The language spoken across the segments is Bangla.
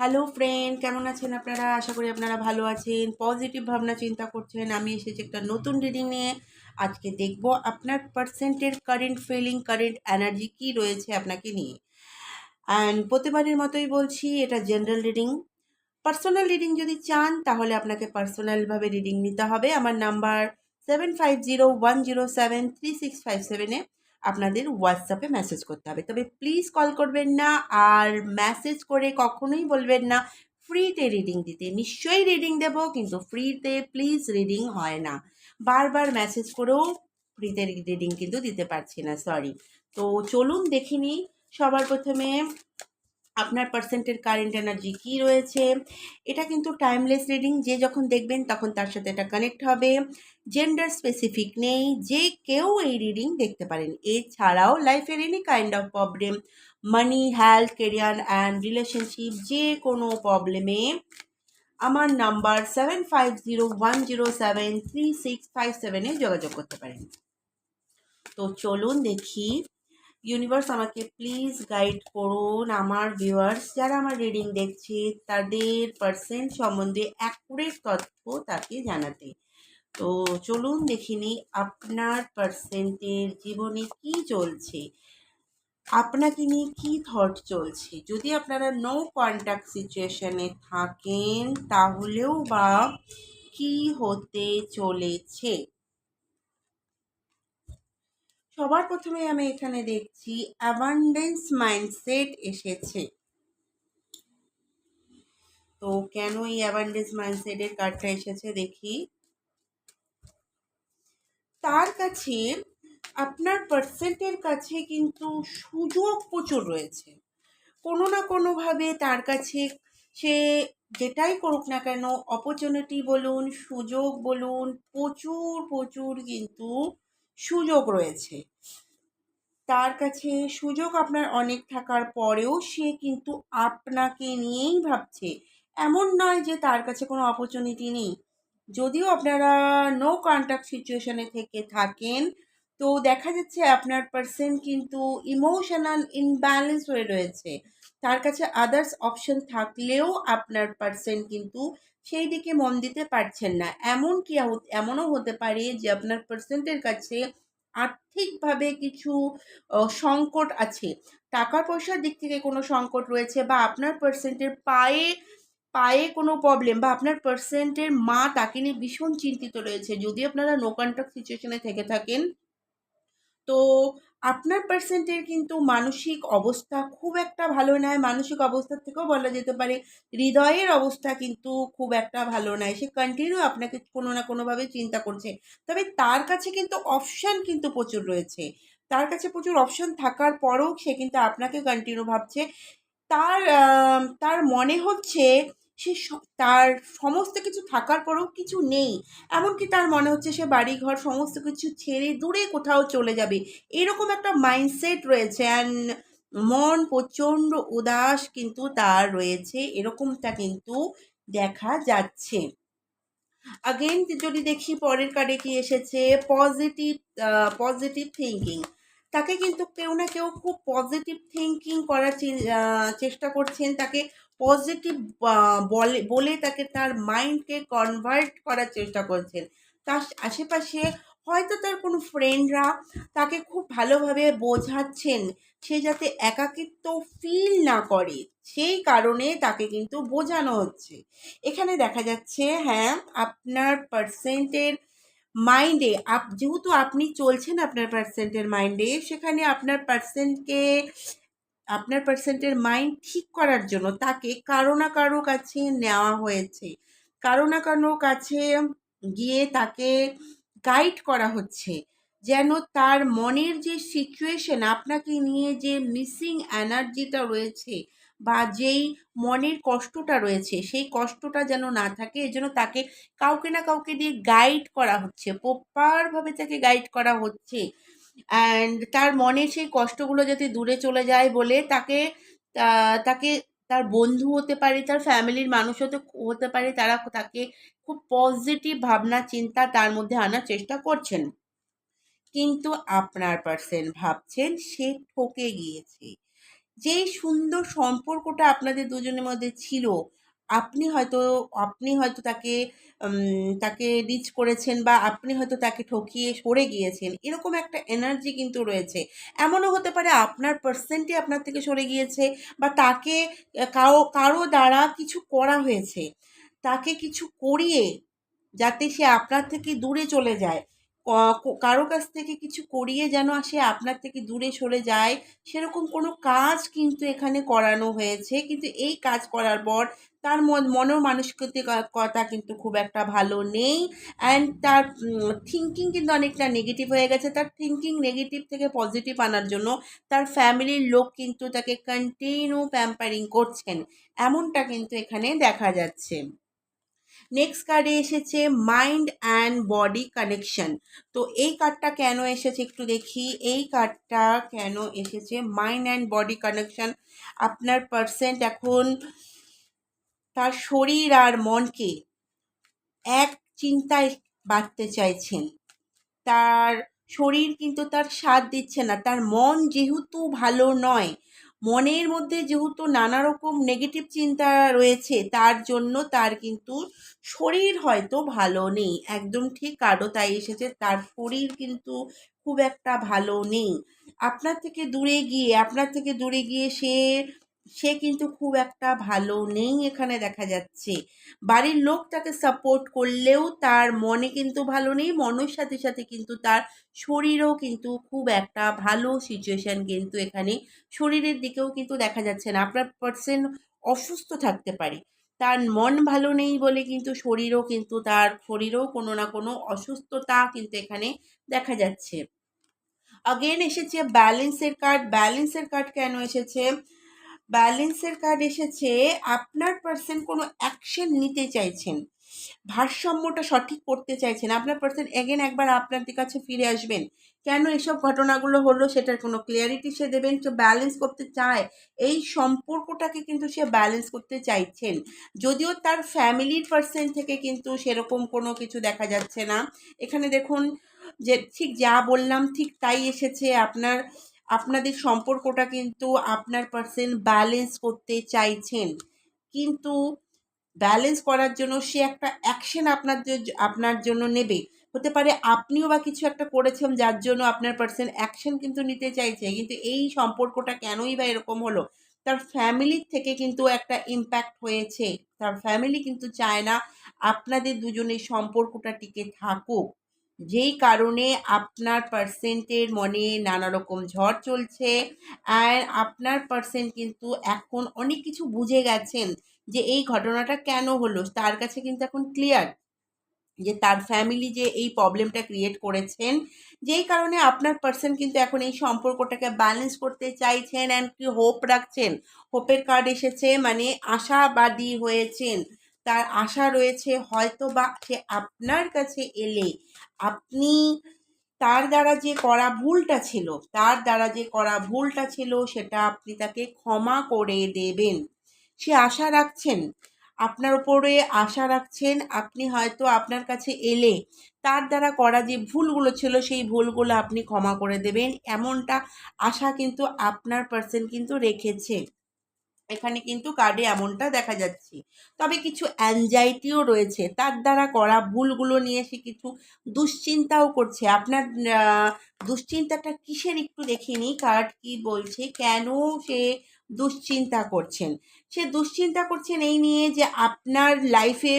হ্যালো ফ্রেন্ড কেমন আছেন আপনারা? আশা করি আপনারা ভালো আছেন। পজিটিভ ভাবনা চিন্তা করছেন। আমি এসেছি একটা নতুন রিডিং নিয়ে। আজকে দেখব আপনার পার্সেন্টের কারেন্ট ফিলিং কারেন্ট এনার্জি কী রয়েছে আপনাকে নিয়ে। অ্যান্ড প্রতিবারের মতোই বলছি, এটা জেনারেল রিডিং পার্সোনাল রিডিং যদি চান, তাহলে আপনাকে পার্সোনালভাবে রিডিং নিতে হবে। আমার number seven five zero one zero seven three six five সেভেনে আপনাদের হোয়াটসঅ্যাপে মেসেজ করতে হবে। তবে প্লিজ কল করবেন না আর মেসেজ করে কখনোই বলবেন না। ফ্রিতে রিডিং দিতে। নিশ্চয়ই রিডিং দেবো, কিন্তু ফ্রিতে প্লিজ রিডিং হয় না। বারবার মেসেজ করেও ফ্রিতে রিডিং কিন্তু দিতে পারছি না সরি তো চলুন দেখিনি সবার প্রথমে আপনার পার্সেন্টের কারেন্ট এনার্জি কী রয়েছে? এটা কিন্তু টাইমলেস রিডিং যে যখন দেখবেন তখন তার সাথে এটা কানেক্ট হবে। জেন্ডার স্পেসিফিক নেই, যে কেউ এই রিডিং দেখতে পারেন। এছাড়াও লাইফের any kind of problem money health career and relationship যে কোনো প্রবলেমে আমার number seven five zero one zero seven three six five সেভেনে যোগাযোগ করতে পারেন। তো চলুন দেখি ইউনিভার্স আমাকে প্লিজ গাইড করুন আমার ভিউয়ার্স যারা আমার রিডিং দেখছে, তাদের পার্সেন্ট সম্বন্ধে অ্যাকুরেট তথ্য তাকে জানাতে। তো চলুন দেখিনি আপনার পার্সেন্টের জীবনে কি চলছে। আপনাকে নিয়ে কী থট চলছে? যদি আপনারা নো কন্ট্যাক্ট সিচুয়েশনে থাকেন, তাহলেও বা কি হতে চলেছে? সবার প্রথমে আমি এখানে দেখছি অ্যাবান্ডেন্স মাইন্ডসেট এসেছে। তো কেন এই অ্যাবান্ডেন্স মাইন্ডসেটের কার্ডটা এসেছে দেখি। তার কাছে আপনার পার্সেন্টের কাছে কিন্তু সুযোগ প্রচুর রয়েছে। কোনো না কোনোভাবে তার কাছে সে যেটাই করুক না কেন অপরচুনিটি বলুন, সুযোগ বলুন, প্রচুর প্রচুর কিন্তু সুযোগ রয়েছে। তার কাছে সুযোগ আপনার অনেক থাকার পরেও সে কিন্তু আপনাকে নিয়েই ভাবছে। এমন নয় যে তার কাছে কোনো অপরচুনিটি নেই। যদিও আপনারা নো কন্ট্যাক্ট সিচুয়েশনে থেকে থাকেন, তো দেখা যাচ্ছে আপনার পার্সন কিন্তু ইমোশনাল ইনব্যালেন্স হয়ে রয়েছে। তার কাছে আদার্স অপশন থাকলেও আপনার পার্সন কিন্তু সেই দিকে মন দিতে পারছেন না। এমন কি এমনও হতে পারে যে আপনার পার্সেন্টের কাছে আর্থিকভাবে কিছু সংকট আছে। টাকা পয়সার দিক থেকে কোনো সংকট রয়েছে বা আপনার পার্সেন্টের পায়ে পায়ে কোনো প্রবলেম বা আপনার পার্সেন্টের মা তাকে নিয়ে ভীষণ চিন্তিত রয়েছে। যদি আপনারা নো কন্ট্যাক্ট সিচুয়েশনে থেকে থাকেন, তো আপনার পার্সেন্টের কিন্তু মানসিক অবস্থা খুব একটা ভালো নয়। মানসিক অবস্থার থেকেও বলা যেতে পারে, হৃদয়ের অবস্থা কিন্তু খুব একটা ভালো নয়। সে কন্টিনিউ আপনাকে কোনো না কোনোভাবে চিন্তা করছে। তবে তার কাছে কিন্তু অপশান কিন্তু প্রচুর রয়েছে। তার কাছে প্রচুর অপশান থাকার পরেও সে কিন্তু আপনাকে কন্টিনিউ ভাবছে। তার তার মনে হচ্ছে সে তার সমস্ত কিছু থাকার পরেও কিছু নেই। এমনকি তার মনে হচ্ছে সে বাড়িঘর সমস্ত কিছু ছেড়ে দূরে কোথাও চলে যাবে। এরকম একটা মাইন্ডসেট রয়েছে অ্যান্ড মন প্রচণ্ড উদাস কিন্তু তার রয়েছে। এরকমটা কিন্তু দেখা যাচ্ছে। আগেন যদি দেখি পরের কার্ডে কি এসেছে পজিটিভ পজিটিভ থিঙ্কিং তাকে কিন্তু কেউ না কেউ খুব পজিটিভ থিঙ্কিং করার চেষ্টা করছেন। তাকে পজিটিভ বলে বলে তাকে তার মাইন্ডকে কনভার্ট করার চেষ্টা করছেন। তার আশেপাশে হয়তো তার কোনো ফ্রেন্ডরা তাকে খুব ভালোভাবে বোঝাচ্ছেন, সে যাতে একাকিত্ব ফিল না করে। সেই কারণে তাকে কিন্তু বোঝানো হচ্ছে। এখানে দেখা যাচ্ছে হ্যাঁ আপনার পার্সেন্টের মাইন্ডে আপ, যেহেতু আপনি চলছেন আপনার পার্সেন্টের মাইন্ডে সেখানে আপনার পার্সেন্টকে আপনার পার্সেন্টের মাইন্ড ঠিক করার জন্য তাকে কারও না কারও কাছে নেওয়া হয়েছে। কারও না কারও কাছে গিয়ে তাকে গাইড করা হচ্ছে। যেন তার মনের যে সিচুয়েশন আপনাকে নিয়ে যে মিসিং এনার্জিটা রয়েছে বা যেই মনের কষ্টটা রয়েছে, সেই কষ্টটা যেন না থাকে এজন্য তাকে কাউকে না কাউকে দিয়ে গাইড করা হচ্ছে। প্রপারভাবে তাকে গাইড করা হচ্ছে। অ্যান্ড তার মনে সেই কষ্টগুলো যাতে দূরে চলে যায় বলে তাকে তাকে তার বন্ধু হতে পারে, তার ফ্যামিলির মানুষ হতে হতে পারে, তারা তাকে খুব পজিটিভ ভাবনা, চিন্তা তার মধ্যে আনার চেষ্টা করছেন। কিন্তু আপনার পার্সেন ভাবছেন, সে ঠকে গিয়েছে। যেই সুন্দর সম্পর্কটা আপনাদের দুজনের মধ্যে ছিল আপনি হয়তো আপনি হয়তো তাকে তাকে রিচ করেছেন বা আপনি হয়তো তাকে ঠকিয়ে সরে গিয়েছেন। এরকম একটা এনার্জি কিন্তু রয়েছে। এমনও হতে পারে আপনার পার্সেন্টই আপনার থেকে সরে গিয়েছে বা তাকে কারও কারও দ্বারা কিছু করা হয়েছে। তাকে কিছু করিয়ে যাতে সে আপনার থেকে দূরে চলে যায়। কারও কাছ থেকে কিছু করিয়ে যেন সে আপনার থেকে দূরে সরে যায়, সেরকম কোনো কাজ কিন্তু এখানে করানো হয়েছে। কিন্তু এই কাজ করার পর তার মন- মন মানসিকতা কিন্তু খুব একটা ভালো নেই। অ্যান্ড তার থিঙ্কিং কিন্তু অনেকটা নেগেটিভ হয়ে গেছে। তার থিঙ্কিং নেগেটিভ থেকে পজিটিভ আনার জন্য তার ফ্যামিলির লোক কিন্তু তাকে কন্টিনিউ প্যাম্পারিং করছেন। এমনটা কিন্তু এখানে দেখা যাচ্ছে। নেক্সট কার্ডে এসেছে মাইন্ড অ্যান্ড বডি কানেকশন তো এই কার্ডটা কেন এসেছে একটু দেখি। এই কার্ডটা কেন এসেছে? মাইন্ড অ্যান্ড বডি কানেকশন আপনার পার্সেন্ট এখন তার শরীর আর মনকে এক চিন্তায় বাঁধতে চাইছেন। তার শরীর কিন্তু তার সাথ দিচ্ছে না। তার মন যেহেতু ভালো নয় মনের মধ্যে যেহেতু নানা রকম নেগেটিভ চিন্তা রয়েছে, তার জন্য তার কিন্তু শরীর হয়তো ভালো নেই। একদম ঠিক কারও তাই এসেছে, তার শরীর কিন্তু খুব একটা ভালো নেই। আপনার থেকে দূরে গিয়ে, আপনার থেকে দূরে গিয়ে সে সে কিন্তু খুব একটা ভালো নেই এখানে দেখা যাচ্ছে। বাড়ির লোক তাকে সাপোর্ট করলেও তার মনে কিন্তু ভালো নেই, মনের সাথে সাথে কিন্তু তার শরীরও কিন্তু খুব একটা ভালো সিচুয়েশান কিন্তু এখানে শরীরের দিকেও কিন্তু দেখা যাচ্ছে না। আপনার পার্সেন্ট অসুস্থ থাকতে পারে, তার মন ভালো নেই বলে কিন্তু শরীরও কিন্তু তার শরীরেও কোনো না কোনো অসুস্থতা কিন্তু এখানে দেখা যাচ্ছে। আগেন এসেছে ব্যালেন্সের কার্ড ব্যালেন্সের কার্ড কেন এসেছে? ব্যালেন্সের কার্ড এসেছে, আপনার পার্সন কোনো অ্যাকশন নিতে চাইছেন, ভারসাম্যটা সঠিক করতে চাইছেন, আপনার পার্সন এগেন একবার আপনাদের কাছে ফিরে আসবেন, কেন এসব ঘটনাগুলো হলো সেটার কোনো ক্লিয়ারিটি সে দেবেন? সে ব্যালেন্স করতে চায়, এই সম্পর্কটাকে কিন্তু সে ব্যালেন্স করতে চাইছেন, যদিও তার ফ্যামিলির পার্সন থেকে কিন্তু সেরকম কোনো কিছু দেখা যাচ্ছে না, এখানে দেখুন যে ঠিক যা বললাম ঠিক তাই এসেছে, আপনার আপনাদের সম্পর্কটা কিন্তু আপনার পার্সন ব্যালেন্স করতে চাইছেন। কিন্তু ব্যালেন্স করার জন্য সে একটা অ্যাকশন আপনার আপনার জন্য নেবে। হতে পারে আপনিও বা কিছু একটা করেছেন যার জন্য আপনার পার্সন অ্যাকশন কিন্তু নিতে চাইছে। কিন্তু এই সম্পর্কটা কেনই বা এরকম হলো? তার ফ্যামিলির থেকে কিন্তু একটা ইম্প্যাক্ট হয়েছে। তার ফ্যামিলি কিন্তু চায় না আপনাদের দুজনের সম্পর্কটা টিকে থাকুক। যেই কারণে আপনার পার্সেন্টের মনে নানা রকম ঝড় চলছে আর আপনার পার্সেন্ট কিন্তু এখন অনেক কিছু বুঝে গেছেন যে এই ঘটনাটা কেন হলো, তার কাছে কিন্তু এখন ক্লিয়ার যে তার ফ্যামিলি যে এই প্রবলেমটা ক্রিয়েট করেছেন, যেই কারণে আপনার পার্সন কিন্তু এখন এই সম্পর্কটাকে ব্যালেন্স করতে চাইছেন অ্যান্ড কি হোপ রাখছেন। হোপের কার্ড এসেছে মানে আশাবাদী হয়েছেন। তার আশা রয়েছে হয়তো বা সে আপনার কাছে এলে আপনি তার দ্বারা যে করা ভুলটা ছিল, তার দ্বারা যে করা ভুলটা ছিল সেটা আপনি তাকে ক্ষমা করে দেবেন। সে আশা রাখছেন, আপনার উপরে আশা রাখছেন, আপনি হয়তো আপনার কাছে এলে তার দ্বারা করা যে ভুলগুলো ছিল সেই ভুলগুলো আপনি ক্ষমা করে দেবেন। এমনটা আশা কিন্তু আপনার পার্সন কিন্তু রেখেছে। এখানে কিন্তু কার্ডে এমনটা দেখা যাচ্ছে। তবে কিছু অ্যাংজাইটিও রয়েছে। তার দ্বারা করা ভুলগুলো নিয়ে সে কিছু দুশ্চিন্তাও করছে। আপনার দুশ্চিন্তাটা কিসের একটু দেখিনি কার্ড কি বলছে? কেন সে দুশ্চিন্তা করছেন। সে দুশ্চিন্তা করছেন এই নিয়ে যে আপনার লাইফে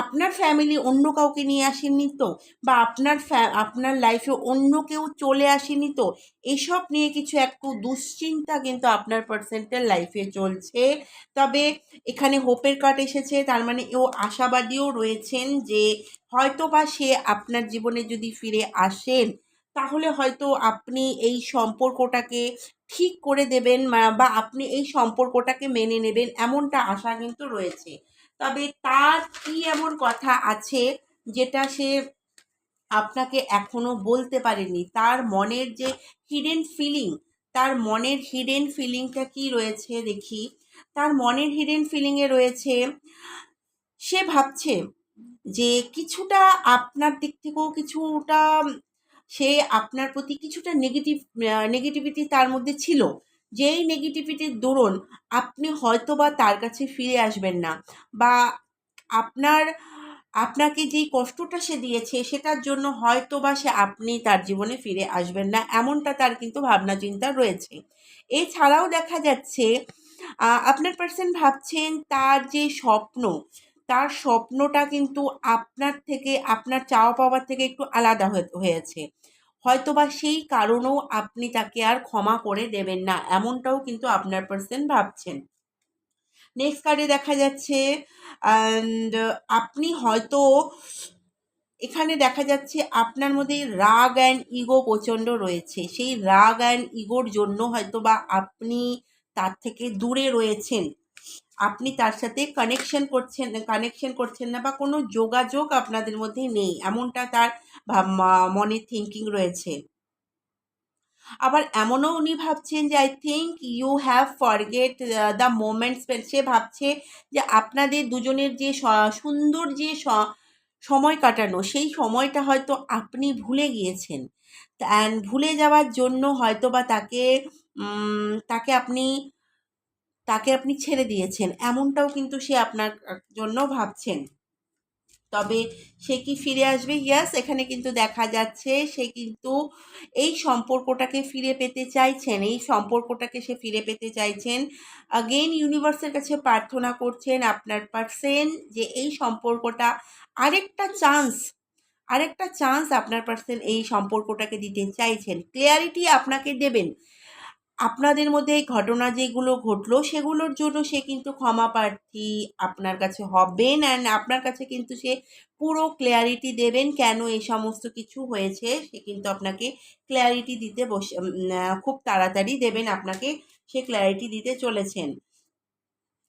আপনার ফ্যামিলি অন্য কাউকে নিয়ে আসেননি তো? বা আপনার আপনার লাইফে অন্য কেউ চলে আসেনি তো? এসব নিয়ে কিছু একটু দুশ্চিন্তা কিন্তু আপনার পার্সেন্টের লাইফে চলছে। তবে এখানে হোপের কার্ড এসেছে, তার মানে ও আশাবাদীও রয়েছেন যে হয়তো বা সে আপনার জীবনে যদি ফিরে আসেন, তাহলে হয়তো আপনি এই সম্পর্কটাকে ঠিক করে দেবেন বা আপনি এই সম্পর্কটাকে মেনে নেবেন এমনটা আশা কিন্তু রয়েছে। তবে তার কি এমন কথা আছে যেটা সে আপনাকে এখনও বলতে পারেনি? তার মনের যে হিডেন ফিলিং তার মনের হিডেন ফিলিংটা কি রয়েছে দেখি। তার মনের হিডেন ফিলিংয়ে রয়েছে, সে ভাবছে যে কিছুটা আপনার দিক থেকেও কিছুটা সে আপনার প্রতি কিছুটা নেগেটিভ নেগেটিভিটি তার মধ্যে ছিল। যেই নেগেটিভিটির দরুন আপনি হয়তো বা তার কাছে ফিরে আসবেন না বা আপনার, আপনাকে যেই কষ্টটা সে দিয়েছে সেটার জন্য হয়তো বা সে আপনি তার জীবনে ফিরে আসবেন না, এমনটা তার কিন্তু ভাবনা চিন্তা রয়েছে। এছাড়াও দেখা যাচ্ছে আপনার পার্সন ভাবছেন তার যে স্বপ্ন তার স্বপ্নটা কিন্তু আপনার থেকে, আপনার চাওয়া পাওয়ার থেকে একটু আলাদা হয়ে- হয়েছে। হয়তোবা সেই কারণেও আপনি তাকে আর ক্ষমা করে দেবেন না, এমনটাও কিন্তু আপনার পার্সন ভাবছেন। নেক্সট কার্ডে দেখা যাচ্ছে আপনি হয়তো এখানে দেখা যাচ্ছে আপনার মধ্যে রাগ অ্যান্ড ইগো প্রচণ্ড রয়েছে। সেই রাগ অ্যান্ড ইগোর জন্য হয়তো বা আপনি তার থেকে দূরে রয়েছেন। আপনি তার সাথে কানেকশন করছেন কানেকশন করছেন না বা কোনো যোগাযোগ আপনাদের মধ্যে নেই, এমনটা তার মনে থিঙ্কিং রয়েছে। আবার এমনও উনি ভাবছেন যে I think you have forget the moments সে ভাবছে যে, আপনাদের দুজনের যে সুন্দর যে সময় কাটানো, সেই সময়টা হয়তো আপনি ভুলে গিয়েছেন। অ্যান্ড ভুলে যাওয়ার জন্য হয়তো বা তাকে তাকে আপনি তাকে আপনি ছেড়ে দিয়েছেন। এমনটাও কিন্তু সে আপনার জন্য ভাবছেন। তবে সে কি ফিরে আসবে? ইয়াস এখানে কিন্তু দেখা যাচ্ছে সে কিন্তু এই সম্পর্কটাকে ফিরে পেতে চাইছেন। এই সম্পর্কটাকে সে ফিরে পেতে চাইছেন। আগেন ইউনিভার্সের কাছে প্রার্থনা করছেন আপনার পার্সেন যে এই সম্পর্কটা আরেকটা চান্স আরেকটা চান্স আপনার পার্সেন এই সম্পর্কটাকে দিতে চাইছেন। ক্লিয়ারিটি আপনাকে দেবেন। আপনাদের মধ্যে এই ঘটনা যেগুলো ঘটলো, সেগুলোর জন্য সে কিন্তু ক্ষমা প্রার্থী আপনার কাছে হবেন অ্যান্ড আপনার কাছে কিন্তু সে পুরো ক্লিয়ারিটি দেবেন কেন এই সমস্ত কিছু হয়েছে। সে কিন্তু আপনাকে ক্লিয়ারিটি দিতে বসে খুব তাড়াতাড়ি দেবেন আপনাকে। সে ক্লিয়ারিটি দিতে চলেছেন।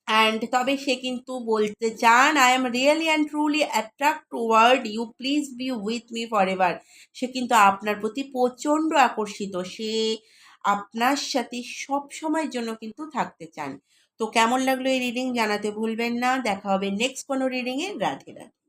অ্যান্ড তবে সে কিন্তু বলতে চান I am really and truly attract toward you please be with me forever সে কিন্তু আপনার প্রতি প্রচণ্ড আকর্ষিত। সে আপনার সাথে সব সময়ের জন্য কিন্তু থাকতে চান। তো কেমন লাগল এই রিডিং জানাতে ভুলবেন না। দেখা হবে নেক্সট কোনো রিডিংয়ে রাধে রাধে।